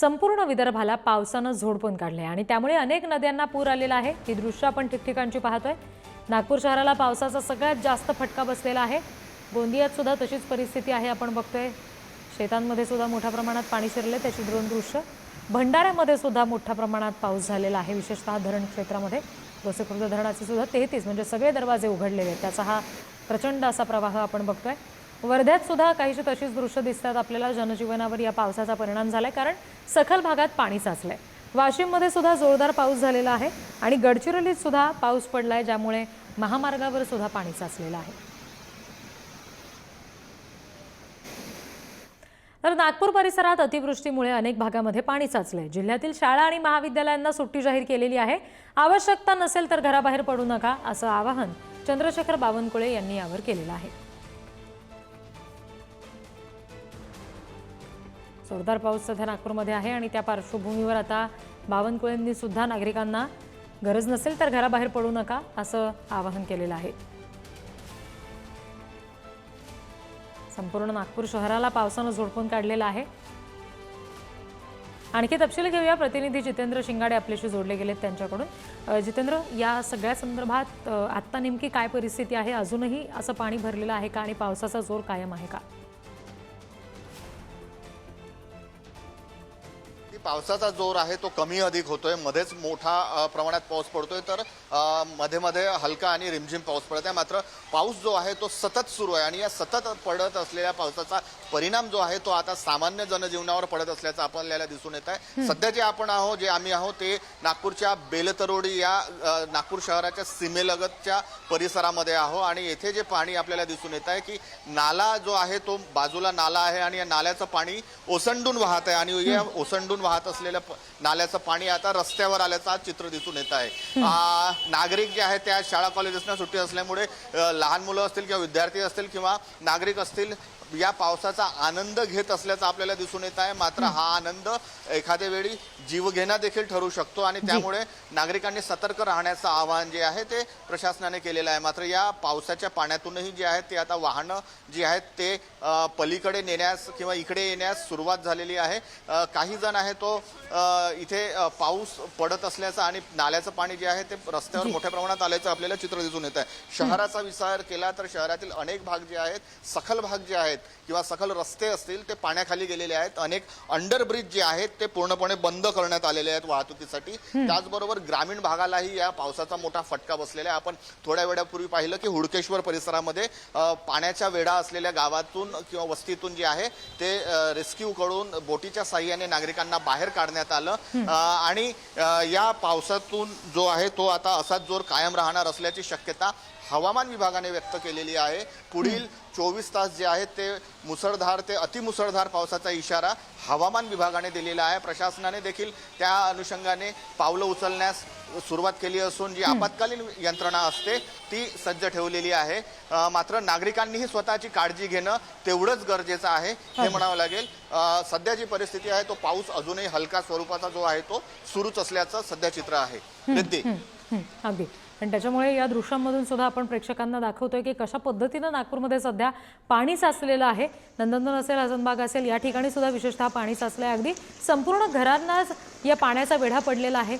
संपूर्ण विदर्भाला पावसानं झोडपून काढले आणि त्यामुळे अनेक नद्यांना पूर आलेला आहे. ही दृश्य आपण ठिकठिकाणची पाहतोय. नागपूर शहराला पावसाचा सगळ्यात जास्त फटका बसलेला आहे. गोंदियात सुद्धा तशीच परिस्थिती आहे आपण बघतोय. शेतांमध्ये सुद्धा मोठ्या प्रमाणात पाणी शिरले त्याची ड्रोन दृश्य. भंडाऱ्यामध्ये सुद्धा मोठ्या प्रमाणात पाऊस झालेला आहे विशेषतः धरण क्षेत्रामध्ये. गोसेखुर्द धरणाचे सुद्धा तेहतीस म्हणजे सगळे दरवाजे उघडलेले आहेत. त्याचा हा प्रचंड असा प्रवाह आपण बघतोय. वर्ध्यात सुद्धा काहीशी तशीच दृश्य दिसतात. आपल्याला जनजीवनावर या पावसाचा परिणाम झालाय. कारण सखल भागात पाणी साचलंय. वाशिममध्ये सुद्धा जोरदार पाऊस झालेला आहे आणि गडचिरोलीत सुद्धा पाऊस पडलाय ज्यामुळे महामार्गावर सुद्धा पाणी साचलेलं आहे. तर नागपूर परिसरात अतिवृष्टीमुळे अनेक भागामध्ये पाणी साचलंय. जिल्ह्यातील शाळा आणि महाविद्यालयांना सुट्टी जाहीर केलेली आहे. आवश्यकता नसेल तर घराबाहेर पडू नका असं आवाहन चंद्रशेखर बावनकुळे यांनी यावर केलेलं आहे. जोरदार पाऊस सध्या नागपूरमध्ये आहे आणि त्या पार्श्वभूमीवर आता बावनकुळेंनी सुद्धा नागरिकांना गरज नसेल तर घराबाहेर पडू नका असं आवाहन केलेलं आहे. संपूर्ण नागपूर शहराला पावसानं झोडपून काढलेलं आहे. आणखी तपशील घेऊया. प्रतिनिधी जितेंद्र शिंगाडे आपल्याशी जोडले गेलेत त्यांच्याकडून. जितेंद्र या सगळ्या संदर्भात आत्ता नेमकी काय परिस्थिती आहे? अजूनही असं पाणी भरलेलं आहे का? आणि पावसाचा जोर कायम आहे का? पावसाचा जोर आहे तो कमी अधिक होतोय. मध्येच मोठा प्रमाणात पाऊस पडतोय. तर मध्ये मध्ये हलका आणि रिमझिम पाऊस पडत आहे. मात्र पाऊस जो आहे तो सतत सुरू आहे. आणि या सतत पडत असलेल्या पावसाचा परिणाम जो आहे तो आता सामान्य जनजीवनावर पडत असल्याचं आपल्याला दिसून येत आहे. सध्या जे आपण आहोत जे आम्ही आहोत ते नागपूरच्या बेलतरोडी या नागपूर शहराच्या सीमेलगतच्या परिसरामध्ये आहो आणि येथे जे पाणी आपल्याला दिसून येत आहे की नाला जो आहे तो बाजूला नाला आहे. आणि या नाल्याचं पाणी ओसंडून वाहत आहे. आणि या ओसंडून वाहत असलेल्या नाल्याचं पाणी आता रस्त्यावर आल्याचं आज चित्र दिसून येत आहे. आ, नागरिक जे आहेत त्या शाळा कॉलेजेसना सुट्टी असल्यामुळे लहान मुलं असतील किंवा विद्यार्थी असतील किंवा नागरिक असतील या पावसाचा आनंद घेत असल्याचं आपल्याला दिसून येत आहे. मात्र हा आनंद एखाद्या वेळी जीवघेणा देखील ठरू शकतो आणि त्यामुळे नागरिकांनी सतर्क राहण्याचं आवाहन जे आहे ते प्रशासनाने केलेलं आहे. मात्र या पावसाच्या पाण्यातूनही जे आहेत ते आता वाहनं जी आहेत ते पलीकडे नेण्यास किंवा इकडे येण्यास सुरुवात झालेली आहे. काही जण आहे तो इथे पाऊस पडत असल्याचं आणि नाल्याचं पाणी जे आहे ते रस्त्यावर मोठ्या प्रमाणात आल्याचं आपल्याला चित्र दिसून येत आहे. शहराचा विचार केला तर शहरातील अनेक भाग जे आहेत सखल भाग जे आहेत किंवा सखल रस्ते असतील ते पाण्याखाली गेलेले आहेत. अनेक अंडरब्रिज जे आहेत ते पूर्णपणे बंद करण्यात आलेले आहेत वाहतुकीसाठी. त्याचबरोबर ग्रामीण भागालाही या पावसाचा मोठा फटका बसलेला आहे. आपण थोड्या वेळापूर्वी पाहिलं की हुडकेश्वर परिसरामध्ये पाण्याच्या वेढा असलेल्या गावातून किंवा वस्तीतून जे आहे ते रेस्क्यू कडून बोटीच्या साह्याने नागरिकांना बाहेर काढण्यात आलं. आणि या पावसातून जो आहे तो आता असाच जोर कायम राहणार असल्याची शक्यता हवामान विभागाने व्यक्त केलेली आहे. पुढील चोवीस तास जे आहेत ते मुसळधार ते अतिमुसळधार पावसाचा इशारा हवामान विभागाने दिलेला आहे. प्रशासनाने देखील त्या अनुषंगाने पावलं उचलण्यास सुरुवात केली असून जी आपत्कालीन यंत्रणा असते ती सज्ज ठेवलेली आहे. मात्र नागरिकांनीही स्वतःची काळजी घेणं तेवढंच गरजेचं आहे. हे म्हणावं लागेल सध्या जी परिस्थिती आहे तो पाऊस अजूनही हलका स्वरूपाचा जो आहे तो सुरूच असल्याचं सध्या चित्र आहे. अगदी. आणि त्याच्यामुळे या दृश्यांमधून सुद्धा आपण प्रेक्षकांना दाखवतोय की कशा पद्धतीनं नागपूरमध्ये सध्या पाणी साचलेलं आहे. नंदनवन असेल अजनबाग असेल या ठिकाणी सुद्धा विशेषतः पाणी साचलं आहे अगदी संपूर्ण घरांनाच या पाण्याचा वेढा पडलेला आहे.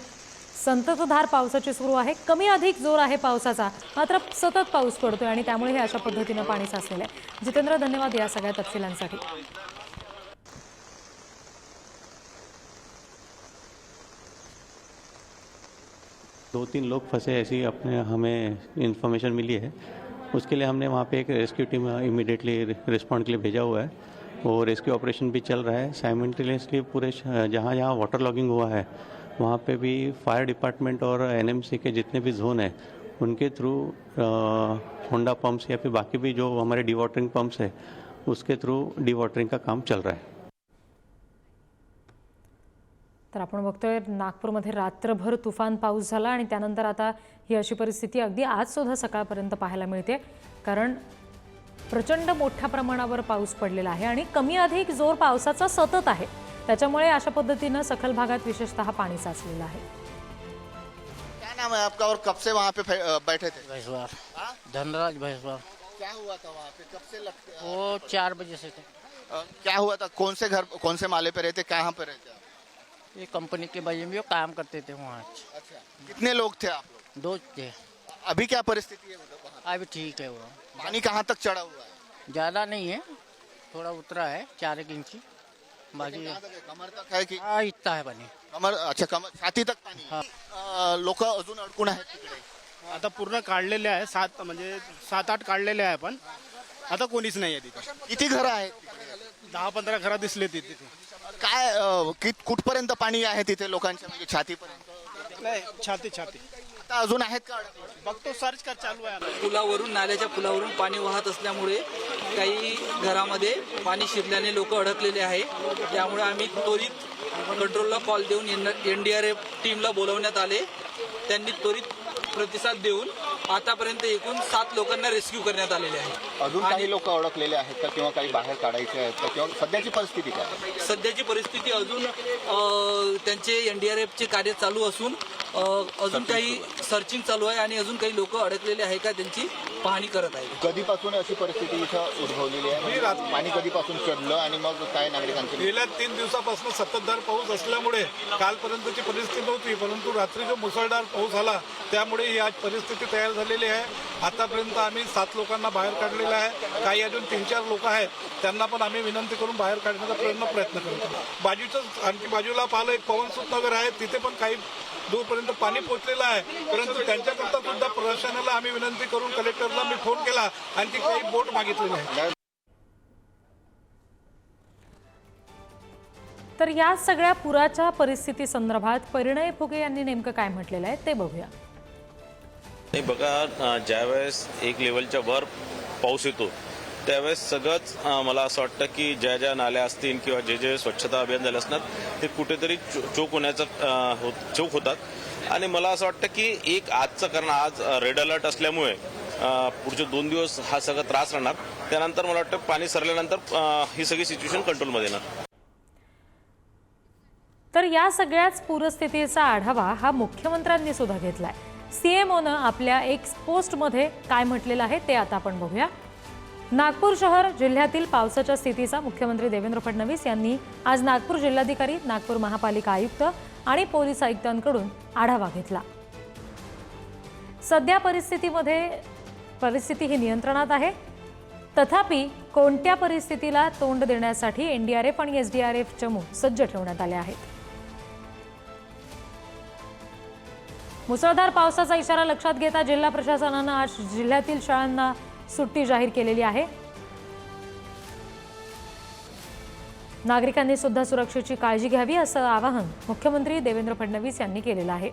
संततधार पावसाची सुरू आहे. कमी अधिक जोर आहे पावसाचा. मात्र सतत पाऊस पडतोय आणि त्यामुळे हे अशा पद्धतीनं पाणी साचलेलं आहे. जितेंद्र धन्यवाद या सगळ्या तपशिलांसाठी. दो तीन लोग फंसे ऐसी अपने, हमें इंफॉर्मेशन मिली है। उसके लिए हमने वहाँ पे एक रेस्क्यू टीम इमीडिएटली रिस्पॉन्ड के लिए भेजा हुआ है। वो रेस्क्यू ऑपरेशन भी चल रहा है। साइमल्टेनियसली पूरे जहाँ जहाँ वाटर लॉगिंग हुआ है, वहाँ पे भी फायर डिपार्टमेंट और एनएमसी के जितने भी जोन है, उनके थ्रू होंडा पंप्स या फिर बाकी भी जो हमारे डी वाटरिंग पंप्स है, उसके थ्रू डी वाटरिंग का काम चल रहा है। तर आपण बघतोय नागपूरमध्ये रात्रभर तुफान पाऊस झाला आणि त्यानंतर आता ही अशी परिस्थिती अगदी आज सुद्धा सकाळपर्यंत पाहायला मिळते. कारण प्रचंड मोठ्या प्रमाणावर पाऊस पडलेला आहे आणि कमी अधिक जोर पावसाचा सतत आहे. त्याच्यामुळे अशा पद्धतीनं सखल भागात विशेषतः पाणी साचलेलं आहे. क्या नाम है आपका और कब से वहाँ पे बैठे थे? भैंसवार हाँ? धनराज भैंसवार क्या हुआ था वहाँ पे? कब से लगते वो चार बजे से थे। क्या हुआ था? कौन से घर कौन से माले पे रहते? कहाँ पे रहते आप? ये कंपनी के भाई में काम करते थे वहाँ। अच्छा कितने लोग थे आप लोग? दो थे। अभी क्या परिस्थिति है वहाँ? अभी ठीक है वो। पानी कहाँ तक चढ़ा हुआ है? ज़्यादा नहीं है थोड़ा उतरा है चार एक इंची। बाकी है? कमर तक है की हाँ इतना है पानी। कमर अच्छा कमर छाती तक पाणी लोक अजून अडकून आहेत तिकडे. आता पूर्ण काढलेले आहे सात म्हणजे सात आठ काढलेले आहे पण. आता कोणीच नाही आहे तिथे किती घरं आहेत दहा पंधरा घरा दिसले तिथे. काय अं, कित कुठपर्यंत पाणी आहे तिथे लोकांच्या म्हणजे छातीपर्यंत नाही छाती छाती आता अजून आहेत का? बघतो सर्च कर चालू आहे आता. पुलावरून नाल्याच्या पुलावरून पाणी वाहत असल्यामुळे काही घरामध्ये पाणी शिरल्याने लोक अडकलेले आहे त्यामुळे आम्ही त्वरित कंट्रोलला कॉल देऊन एन डी आर एफ टीमला बोलवण्यात आले त्यांनी त्वरित प्रतिसाद देऊन आतापर्यंत एकूण सात लोकांना रेस्क्यू करण्यात आलेले आहे. अजून काही लोक अडकलेले आहेत का किंवा काही बाहेर काढायचे आहेत का किंवा सध्याची परिस्थिती काय? सध्याची परिस्थिती अजून अ, त्यांचे एन डी आर एफचे कार्य चालू असून अ, अजून काही सर्चिंग चालू आहे आणि अजून काही लोक अडकलेले आहे का त्यांची? पाहणी करत आहे. कधीपासून अशी परिस्थिती इथं उद्भवलेली आहे? म्हणजे पाणी कधीपासून चढलं आणि मग काय नागरिकांची गेल्या तीन दिवसापासून संततधार पाऊस असल्यामुळे कालपर्यंतची परिस्थिती नव्हती परंतु रात्री जो मुसळधार पाऊस आला त्यामुळे ही आज परिस्थिती तयार झालेली आहे. आतापर्यंत आम्ही सात लोकांना बाहेर काढलेलं आहे. काही अजून तीन चार लोक आहेत. त्यांना पण आम्ही विनंती करून बाहेर काढण्याचा प्रयत्न प्रयत्न करतो. बाजूचं आणखी बाजूला पाहिलं एक पवनसुत नगर आहे. तिथे पण काही दूरपर्यंत पाणी पोहोचलेलं आहे. परंतु त्यांच्याकरता सुद्धा प्रशासनाला आम्ही विनंती करून कलेक्टरला मी फोन केला. आणखी काही बोट मागितलेली आहे तर या सगळ्या पुराच्या परिस्थिती संदर्भात परिणय फुगे यांनी नेमकं काय म्हटलेलं आहे ते बघूया. नाही बघा ज्यावेळेस एक लेवलच्या वर पाऊस येतो त्यावेळेस सगळंच मला असं वाटतं की ज्या ज्या नाल्या असतील किंवा जे जे स्वच्छता अभियान झाले असणार ते कुठेतरी चो- चोक होण्याचा चोक होतात. आणि मला असं वाटतं की एक आजचं कारण आज रेड अलर्ट असल्यामुळे पुढचे दोन दिवस हा सगळा त्रास राहणार. त्यानंतर मला वाटतं पाणी सरल्यानंतर ही सगळी सिच्युएशन कंट्रोलमध्ये येणार. तर या सगळ्याच पूरस्थितीचा आढावा हा मुख्यमंत्र्यांनी सुद्धा घेतलाय. सीएमओनं आपल्या एक पोस्टमध्ये काय म्हटलेलं आहे ते आता आपण बघूया. नागपूर शहर जिल्ह्यातील पावसाच्या स्थितीचा मुख्यमंत्री देवेंद्र फडणवीस यांनी आज नागपूर जिल्हाधिकारी नागपूर महापालिका आयुक्त आणि पोलीस आयुक्तांकडून आढावा घेतला. सध्या परिस्थितीमध्ये परिस्थिती ही नियंत्रणात आहे. तथापि कोणत्या परिस्थितीला तोंड देण्यासाठी एनडीआरएफ आणि एसडीआरएफ चमू सज्ज ठेवण्यात आले आहेत? मुसळधार पावसाचा इशारा लक्षात घेता जिल्हा प्रशासनानं आज जिल्ह्यातील शाळांना सुट्टी जाहीर केलेली आहे. नागरिकांनी सुद्धा सुरक्षेची काळजी घ्यावी असं आवाहन मुख्यमंत्री देवेंद्र फडणवीस यांनी केलेलं आहे.